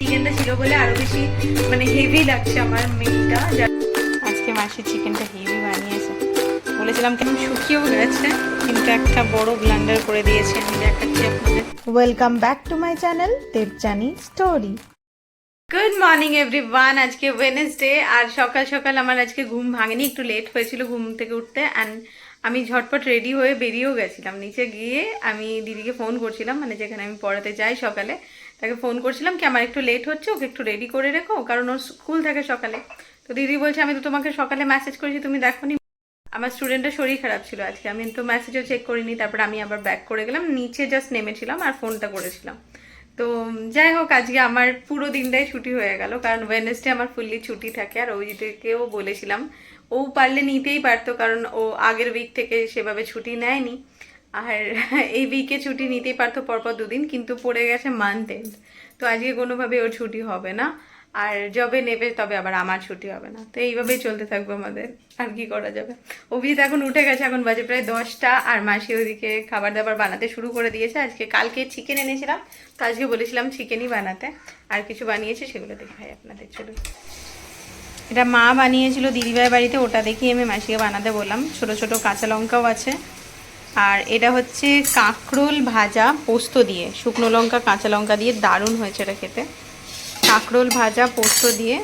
চিকেনটা ছিল বলে আরও বেশি মানে হেভি লাগছে আমার মিটটা আজকে মাসি চিকেনটা হেভি বানিয়েছে। বলেছিলাম কেমন শুকিয়েও গেছে কিন্তু একটা বড় ব্লান্ডার করে দিয়েছে। আমি দেখাচ্ছি আপনাদের। Welcome back to my channel Debjani story good morning everyone আজকে ওয়েনেসডে আর সকাল সকাল আমার আজকে ঘুম ভাঙেনি, একটু লেট হয়েছিল ঘুম থেকে উঠতে অ্যান্ড আমি ঝটপট রেডি হয়ে বেরিয়েও গেছিলাম। নিচে গিয়ে আমি দিদিকে ফোন করছিলাম মানে যেখানে আমি পড়াতে যাই সকালে, তাকে ফোন করছিলাম কি, আমার একটু লেট হচ্ছে, ওকে একটু রেডি করে রেখো, কারণ ওর স্কুল থাকে সকালে। তো দিদি বলছে, আমি তো তোমাকে সকালে মেসেজ করেছি, তুমি দেখো নি আমার স্টুডেন্টের শরীর খারাপ ছিল আজকে, আমি তো মেসেজও চেক করিনি, তারপর আমি আবার ব্যাক করে গেলাম, নিচে জাস্ট নেমেছিলাম আর ফোনটা করেছিলাম। তো যাই হোক আজকে আমার পুরো দিনটাই ছুটি হয়ে গেল। কারণ ওয়েনেসডে আমার ফুললি ছুটি থাকে, আর অভিজিৎকেও বলেছিলাম, ও পারলে নিতেই পারতো, কারণ ও আগের উইক থেকে সেভাবে ছুটি নেয়নি। আর এই উইকে ছুটি নিতেই পারতো, পরপর দুদিন, কিন্তু পড়ে গেছে মান্থ এন্ড তো আজকে কোনোভাবে ওর ছুটি হবে না। আর যবে নেবে, তবে আবার আমার ছুটি হবে না। তো এইভাবেই চলতে থাকব আমাদের। আর কি করা যাবে? অভিজিৎ এখন উঠে গেছে, এখন বাজে প্রায় দশটা, আর মাসি ওদিকে খাবার দাবার বানাতে শুরু করে দিয়েছে। আজকে কালকে চিকেন এনেছিলাম, তো আজকে বলেছিলাম চিকেনই বানাতে। আর কিছু বানিয়েছে, সেগুলো দেখাই আপনাদের চলুন। এটা মা বানিয়েছিল দিদিভাই বাড়িতে, ওটা দেখি আমি মাসিকে বানাতে বললাম। ছোট ছোট কাঁচা লঙ্কাও আছে। আর এটা হচ্ছে কাঁকরোল ভাজা পোস্ত দিয়ে, শুকনো লঙ্কা, কাঁচা লঙ্কা দিয়ে দারুণ হয়েছে এটা খেতে। কাঁকরোল ভাজা পোস্ত দিয়ে।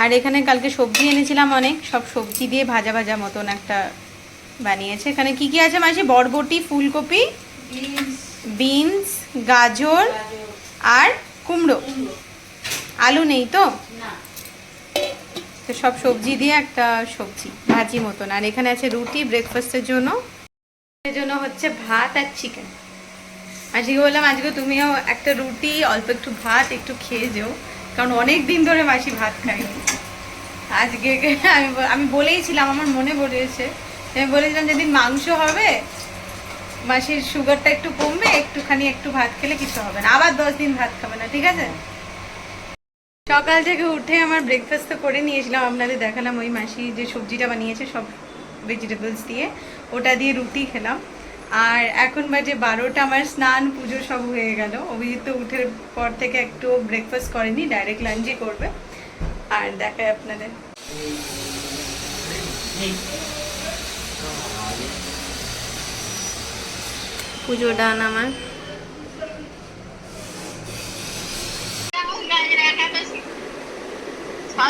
আর এখানে কালকে সবজি এনেছিলাম অনেক সব সবজি দিয়ে ভাজা ভাজা মতন একটা বানিয়েছে। এখানে কি কি আছে মাসি? বরবটি ফুলকপি বিনস গাজর আর কুমড়ো। আলু নেই তো? তো সব সবজি দিয়ে একটা সবজি ভাজি মতন। আর এখানে আছে রুটি ব্রেকফাস্টের জন্য। জন্য হচ্ছে ভাত আর চিকেন আজকে বললাম, আজকে তুমিও একটা রুটি, অল্প একটু ভাত, একটু খেয়ে যেও। কারণ অনেক দিন ধরে মাসি ভাত খাইনি আজকে আমি আমি বলেইছিলাম আমার মনে পড়েছে। আমি বলেছিলাম যেদিন মাংস হবে, মাসির সুগারটা একটু কমবে, একটুখানি একটু ভাত খেলে কিছু হবে না। আবার দশ দিন ভাত খাবে না, ঠিক আছে? সকাল থেকে উঠে আমার ব্রেকফাস্ট তো করে নিয়েছিলাম, আপনাদের দেখালাম ওই মাসি যে সবজিটা বানিয়েছে সব ভেজিটেবলস দিয়ে, ওটা দিয়ে রুটি খেলাম। আর এখন বাজে বারোটা আমার স্নান পুজো সব হয়ে গেল। অভিজিৎ তো উঠের পর থেকে একটু ব্রেকফাস্ট করেনি ডাইরেক্ট লাঞ্চই করবে। আর দেখায় আপনাদের। পুজো ডান আমার।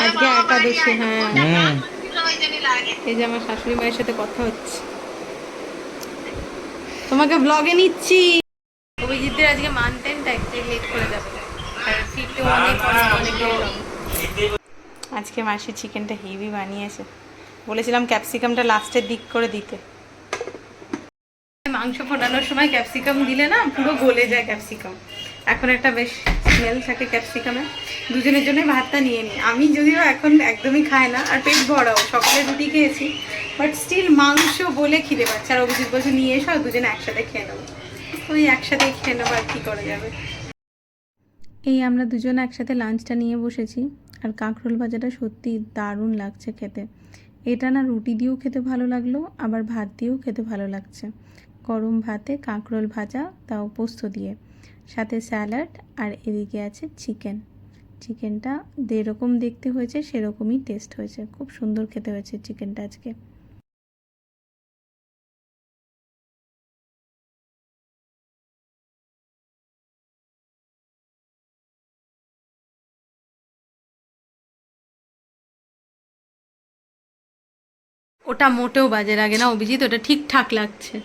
আজকে একাদশী হ্যাঁ। এই যে আমার শাশুড়ি মায়ের সাথে কথা হচ্ছে। তোমাকে ব্লগে নিচ্ছি। অভিজিতের আজকে মানতেন তাই একটু লেট করে যাবে। ফিরতে অনেক অনেক অনেক late হবে। আজকে মাসি চিকেনটা হেভি বানিয়েছে। বলেছিলাম ক্যাপসিকামটা লাস্টের দিক করে দিতে। মাংস ফোটানোর সময় ক্যাপসিকাম দিলে না পুরো গলে যায় ক্যাপসিকাম এখন একটা বেশ স্মেল থাকে ক্যাপসিকামে দুজনের জন্য ভাতটা নিয়ে নিই। আমি যদিও এখন একদমই খাই না, আর পেট ভরাও, সকালে রুটি খেয়েছি বাট স্টিল মাংস বলে খিদে পাচ্ছে। আর অভিজিৎ বলছে, নিয়ে এসো, আর দুজনে একসাথে খেয়ে নেব ওই একসাথে খেয়ে নেব, আর কী করা যাবে। এই আমরা দুজন একসাথে লাঞ্চটা নিয়ে বসেছি, আর কাঁকরোল ভাজাটা সত্যি দারুণ লাগছে খেতে। এটা না রুটি দিয়েও খেতে ভালো লাগল, আবার ভাত দিয়েও খেতে ভালো লাগছে। গরম ভাতে কাঁকরোল ভাজা, তাও পোস্ত দিয়ে। সাথে স্যালাড আর এদিকে আছে চিকেন। চিকেনটা যেরকম দেখতে হয়েছে, সেরকমই টেস্ট হয়েছে। খুব সুন্দর খেতে হয়েছে চিকেনটা আজকে। ওটা মোটেও বাজে লাগে না, অভিজিৎ, ওটা ঠিকঠাক লাগছে।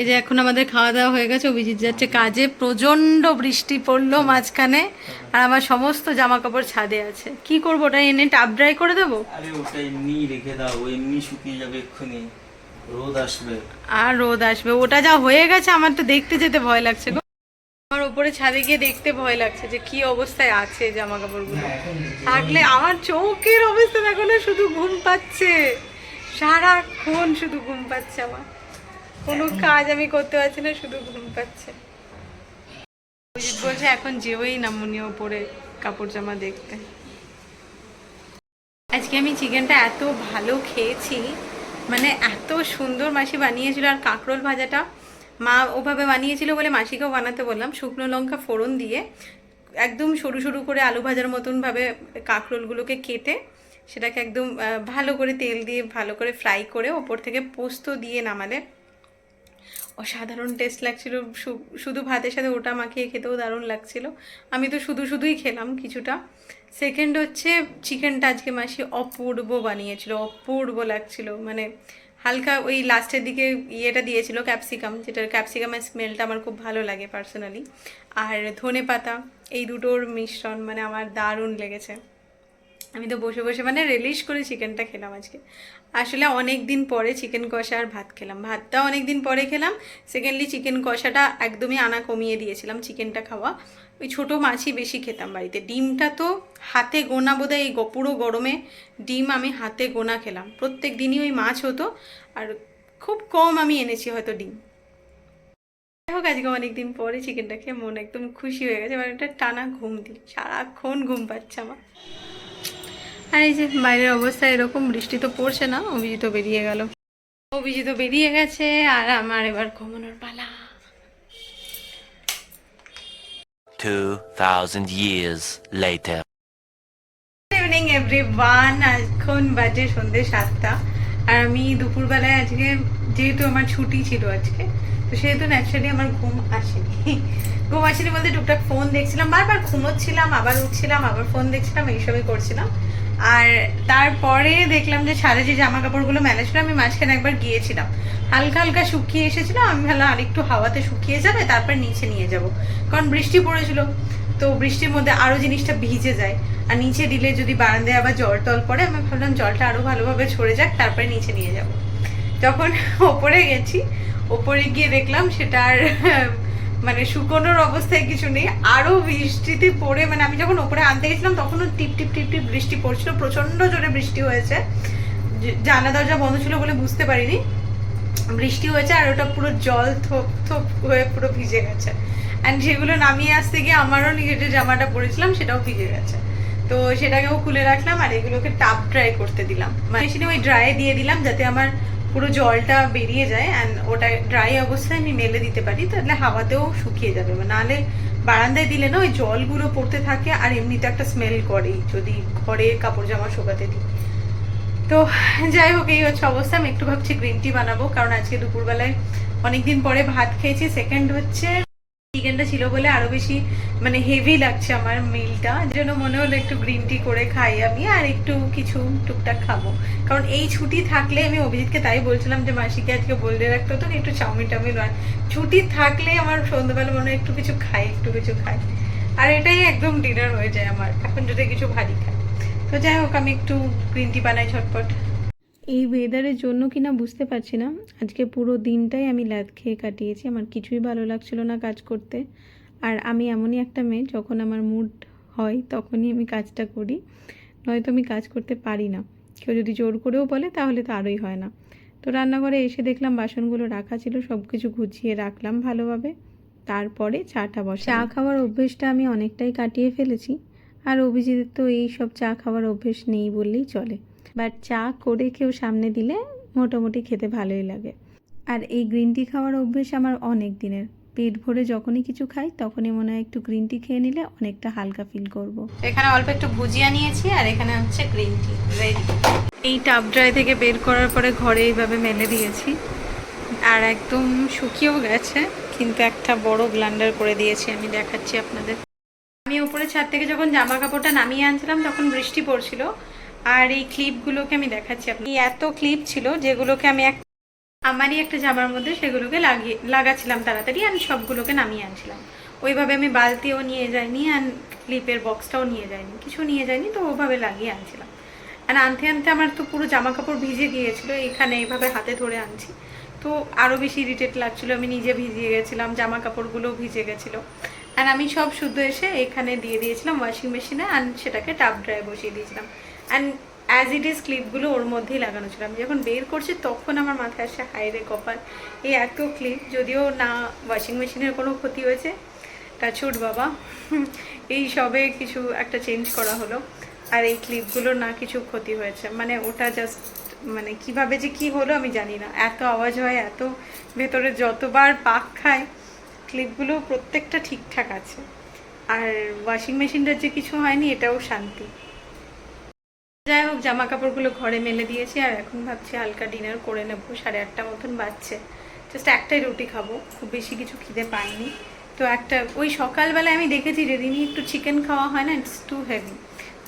এই যে এখন আমাদের খাওয়া দাওয়া হয়ে গেছে অভিজিৎ যাচ্ছে কাজে। প্রচণ্ড বৃষ্টি পড়ল মাঝখানে আর আমার সমস্ত জামা কাপড় ছাদে আছে। কি করব ওটা এনে টাপ ড্রাই করে দেবো? আরে ওটা এমনি রেখে দাও এমনি শুকিয়ে যাবে এক্ষুনি। রোদ আসবে। আর রোদ আসবে ওটা যা হয়ে গেছে আমার তো দেখতে যেতে ভয় লাগছে গো। আমার উপরে ছাদে গিয়ে দেখতে ভয় লাগছে যে কি অবস্থায় আছে জামা কাপড়গুলো থাকলে আমার চোখের অবস্থা দেখো না শুধু ঘুম পাচ্ছে। সারাক্ষণ শুধু ঘুম পাচ্ছে আমার। কোনো কাজ আমি করতে পারছি না, শুধু ঘুম পাচ্ছে। বলছে, এখন যেওই না মনে ওপরে কাপড় জামা দেখতে। আজকে আমি চিকেনটা এত ভালো খেয়েছি মানে এত সুন্দর মাসি বানিয়েছিল আর কাঁকরোল ভাজাটা। মা ওভাবে বানিয়েছিল বলে মাসিকেও বানাতে বললাম, শুকনো লঙ্কা ফোড়ন দিয়ে একদম সরু সরু করে আলু ভাজার মতন ভাবে কাঁকরোলগুলোকে কেটে সেটাকে একদম ভালো করে তেল দিয়ে ভালো করে ফ্রাই করে ওপর থেকে পোস্ত দিয়ে নামালে অসাধারণ টেস্ট লাগছিল। শুধু ভাতের সাথে ওটা মাখিয়ে খেতেও দারুণ লাগছিল। আমি তো শুধু শুধুই খেলাম কিছুটা। সেকেন্ড হচ্ছে চিকেনটা আজকে মাসি অপূর্ব বানিয়েছিল, অপূর্ব লাগছিল। মানে হালকা ওই লাস্টের দিকে ইয়েটা দিয়েছিল ক্যাপসিকাম যেটা ক্যাপসিকামের স্মেলটা আমার খুব ভালো লাগে পার্সোনালি আর ধনে পাতা এই দুটোর মিশ্রণ মানে আমার দারুণ লেগেছে। আমি তো বসে বসে মানে রিলিশ করে চিকেনটা খেলাম আজকে। আসলে অনেক দিন পরে চিকেন কষা আর ভাত খেলাম। ভাতটা অনেক দিন পরে খেলাম। সেকেন্ডলি চিকেন কষাটা একদমই আনা কমিয়ে দিয়েছিলাম চিকেনটা খাওয়া। ওই ছোটো মাছই বেশি খেতাম বাড়িতে। ডিমটা তো হাতে গোনা বোধহয় এই পুরো গরমে ডিম আমি হাতে গোনা খেলাম। প্রত্যেক দিনই ওই মাছ হতো আর খুব কম আমি এনেছি হয়তো ডিম। হোক, আজকে অনেকদিন পরে চিকেনটা খেয়ে মন একদম খুশি হয়ে গেছে। এবার একটা টানা ঘুম দিই। সারাক্ষণ ঘুম পাচ্ছে আমার। আর এই যে বাইরের অবস্থা এরকম বৃষ্টি তো পড়ছে না অভিজিৎ বেরিয়ে গেল। অভিজিৎ বেরিয়ে গেছে আর আমার এবার ঘুমানোর পালা। 2,000 years later. ইভিনিং এভরিওয়ান এখন বাজে সন্ধ্যে সাতটা। আর আমি দুপুরবেলায় আজকে যেহেতু আমার ছুটি ছিল আজকে তো সেহেতু ন্যাচারালি আমার ঘুম আসেনি। ঘুম আসেনি বলতে টুকটাক ফোন দেখছিলাম, বারবার ঘুমোচ্ছিলাম, আবার উঠছিলাম, আবার ফোন দেখছিলাম, এইসবই করছিলাম। আর তারপরে দেখলাম যে সারা যে জামা কাপড়গুলো মেলা ছিল আমি মাঝখানে একবার গিয়েছিলাম। হালকা হালকা শুকিয়ে এসেছিল, আমি ভাবলাম আরেকটু হাওয়াতে শুকিয়ে যাবে, তারপর নিচে নিয়ে যাব। কারণ বৃষ্টি পড়েছিল, তো বৃষ্টির মধ্যে আরও জিনিসটা ভিজে যায়। আর নিচে দিলে যদি বারান্দায় আবার জল টল পড়ে, আমি ভাবলাম জলটা আরও ভালোভাবে ছড়ে যাক, তারপরে নিচে নিয়ে যাব। যখন ওপরে গেছি ওপরে গিয়ে দেখলাম সেটা আর মানে শুকোনোর অবস্থায় কিছু নেই। আরও বৃষ্টিতে পড়ে মানে আমি যখন ওপরে আনতে গেছিলাম তখনও টিপ টিপ টিপ টিপ বৃষ্টি পড়ছিল প্রচণ্ড জোরে বৃষ্টি হয়েছে। জানা দরজা বন্ধ ছিল বলে বুঝতে পারিনি। বৃষ্টি হয়েছে আর ওটা পুরো জল থোপ থোপ হয়ে পুরো ভিজে গেছে। অ্যান্ড সেগুলো নামিয়ে আসতে গিয়ে আমারও নিজের যে জামাটা পরেছিলাম, সেটাও ভিজে গেছে। তো সেটাকেও খুলে রাখলাম আর এগুলোকে টাপ ড্রাই করতে দিলাম। মানে ওই ড্রাই দিয়ে দিলাম যাতে আমার পুরো জলটা বেরিয়ে যায় অ্যান্ড ওটা ড্রাই অবস্থায় আমি মেলে দিতে পারি, তাহলে হাওয়াতেও শুকিয়ে যাবে। নাহলে বারান্দায় দিলে না, ওই জলগুলো পড়তে থাকে আর এমনিতে একটা স্মেল করেই, যদি ঘরে কাপড় জামা শোকাতে দিই। তো যাই হোক, এই হচ্ছে অবস্থা। আমি একটু ভাবছি গ্রিন টি বানাবো, কারণ আজকে দুপুরবেলায় অনেকদিন পরে ভাত খেয়েছি। সেকেন্ড হচ্ছে চিকেনটা ছিল বলে আরও বেশি মানে হেভি লাগছে আমার মিলটা যেন মনে হলো একটু গ্রিন টি করে খাই আমি আর একটু কিছু টুকটাক খাব। কারণ এই ছুটি থাকলে আমি অভিজিৎকে তাই বলছিলাম যে মাসিকে আজকে বললে রাখতে না, একটু চাউমিন টাউমিন আর ছুটি থাকলে আমার সন্ধ্যাবেলা মনে হয় একটু কিছু খাই একটু কিছু খাই। আর এটাই একদম ডিনার হয়ে যায় আমার এখন যদি কিছু ভারী খাই। তো যাই হোক আমি একটু গ্রিন টি বানাই ঝটপট। এই ওয়েদারের জন্য কি না বুঝতে পারছি না। আজকে পুরো দিনটাই আমি ল্যাদ খেয়ে কাটিয়েছি। আমার কিছুই ভালো লাগছিল না কাজ করতে। আর আমি এমনই একটা মেয়ে, যখন আমার মুড হয় তখনই আমি কাজটা করি। নয়তো আমি কাজ করতে পারি না। কেউ যদি জোর করেও বলে, তাহলে তো আরোই হয় না। তো রান্নাঘরে এসে দেখলাম বাসনগুলো রাখা ছিল সব কিছু গুছিয়ে রাখলাম ভালোভাবে। তারপরে চাটা বসে চা খাওয়ার অভ্যেসটা আমি অনেকটাই কাটিয়ে ফেলেছি। আর অভিজিতের তো এই সব চা খাওয়ার অভ্যেস নেই বললেই চলে। বাট চা করে কেউ সামনে দিলে মোটামুটি খেতে ভালোই লাগে। আর এই গ্রিন টি খাওয়ার অভ্যেস আমার অনেক দিনের। পেট ভরে যখনই কিছু খাই তখনই মনে হয় একটু গ্রিন টি খেয়ে নিলে অনেকটা হালকা ফিল করব। এখানে অল্প একটু ভুজিয়া নিয়েছি আর এখানে হচ্ছে গ্রিন টি রেডি এই টাপ ড্রাই থেকে বের করার পরে ঘরে এইভাবে মেলে দিয়েছি। আর একদম শুকিয়েও গেছে কিন্তু একটা বড় ব্লান্ডার করে দিয়েছি আমি দেখাচ্ছি আপনাদের। আমি উপরে ছাদ থেকে যখন জামা কাপড়টা নামিয়ে আনছিলাম তখন বৃষ্টি পড়ছিল। আর এই ক্লিপগুলোকে আমি দেখাচ্ছি আপনি এত ক্লিপ ছিল যেগুলোকে আমি এক আমারই একটা জামার মধ্যে সেগুলোকে লাগিয়ে লাগাচ্ছিলাম তাড়াতাড়ি আমি সবগুলোকে নামিয়ে আনছিলাম। ওইভাবে আমি বালতিও নিয়ে যাইনি আর ক্লিপের বক্সটাও নিয়ে যাইনি। কিছু নিয়ে যাইনি তো ওভাবে লাগিয়ে আনছিলাম। আর আনতে আনতে আমার তো পুরো জামা কাপড় ভিজে গিয়েছিল, এখানে এইভাবে হাতে ধরে আনছি। তো আরও বেশি ইরিটেট লাগছিল, আমি নিজে ভিজিয়ে গেছিলাম জামা কাপড়গুলো ভিজে গেছিল। আর আমি সব শুদ্ধ এসে এখানে দিয়ে দিয়েছিলাম ওয়াশিং মেশিনে আর সেটাকে টাপ ড্রাই বসিয়ে দিয়েছিলাম। অ্যান্ড অ্যাজ ইট ইজ ক্লিপগুলো ওর মধ্যেই লাগানো ছিল। আমি যখন বের করছি, তখন আমার মাথায় আসে হাইরে কপাল এই এত ক্লিপ যদিও না ওয়াশিং মেশিনের কোনো ক্ষতি হয়েছে। তা টাচুট বাবা, এই সবে কিছু একটা চেঞ্জ করা হলো। আর এই ক্লিপগুলোর না কিছু ক্ষতি হয়েছে। মানে ওটা জাস্ট মানে কীভাবে যে কি হলো আমি জানি না। এত আওয়াজ হয়, এত ভেতরে যতবার পাক খায় ক্লিপগুলো প্রত্যেকটা ঠিকঠাক আছে। আর ওয়াশিং মেশিনটার যে কিছু হয়নি, এটাও শান্তি। যাই হোক জামা কাপড়গুলো ঘরে মেলে দিয়েছি আর এখন ভাবছি হালকা ডিনার করে নেব। সাড়ে আটটা মতন বাজছে। জাস্ট একটাই রুটি খাব। খুব বেশি কিছু খিদে পাইনি। তো একটা, ওই সকালবেলায় আমি দেখেছি যেদিনই একটু চিকেন খাওয়া হয় না ইটস টু হেভি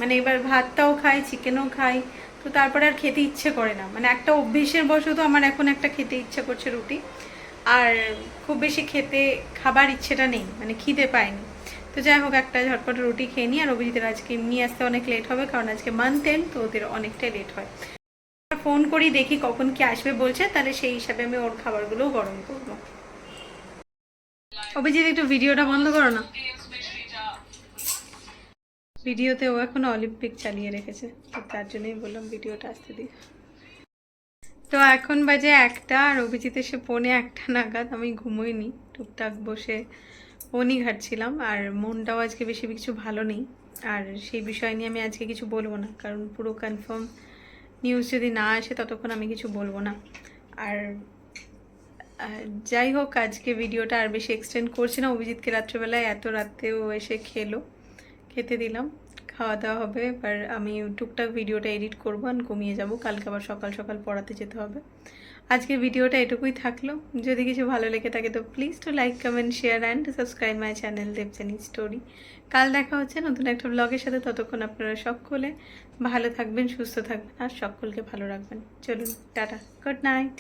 মানে এবার ভাতটাও খাই চিকেনও খাই। তো তারপরে আর খেতে ইচ্ছে করে না। মানে একটা অভ্যেসের বশত আমার এখন একটা খেতে ইচ্ছে করছে রুটি। আর খুব বেশি খেতে, খাবার ইচ্ছেটা নেই। মানে খিদে পায়নি তো যাই হোক, একটা ঝটপট রুটি খেয়ে নিই। আর অভিজিতের আজকে এমনি আসতে অনেক লেট হবে, কারণ আজকে মান্থ এন্ড তো ওদের অনেকটাই লেট হয়। ফোন করি, দেখি কখন কি আসবে বলছে, তাহলে সেই হিসাবে আমি ওর খাবারগুলোও গরম করব। অভিজিৎ, একটু ভিডিওটা বন্ধ করো না। ভিডিওতে ও এখন অলিম্পিক চালিয়ে রেখেছে, তো তার জন্যই বললাম ভিডিওটা আসতে দিই। তো এখন বাজে একটা, আর অভিজিৎ এসে পৌনে একটা নাগাদ আমি ঘুমোইনি। টুকটাক বসে ফোনই ঘাটছিলাম, আর মনটাও আজকে বেশি কিছু ভালো নেই। আর সেই বিষয় নিয়ে আমি আজকে কিছু বলব না, কারণ পুরো কনফার্ম নিউজ যদি না আসে ততক্ষণ আমি কিছু বলব না। আর যাই হোক, আজকে ভিডিওটা আর বেশি এক্সটেন্ড করছি না। অভিজিৎকে রাত্রেবেলায় এত রাত্রেও এসে খেলো, খেতে দিলাম। খাওয়া দাওয়া হবে, এবার আমি টুকটাক ভিডিওটা এডিট করব আর ঘুমিয়ে যাব। কালকে আবার সকাল সকাল পড়াতে যেতে হবে। আজকের ভিডিওটা এটুকুই থাকল। যদি কিছু ভালো লেগে থাকে তো please to like comment share and subscribe my channel Debjani story কাল দেখা হচ্ছে নতুন একটা ব্লগের সাথে। ততক্ষণ আপনারা সকলে ভালো থাকবেন, সুস্থ থাকবেন আর সকলকে ভালো রাখবেন। চলুন, টাটা। Good night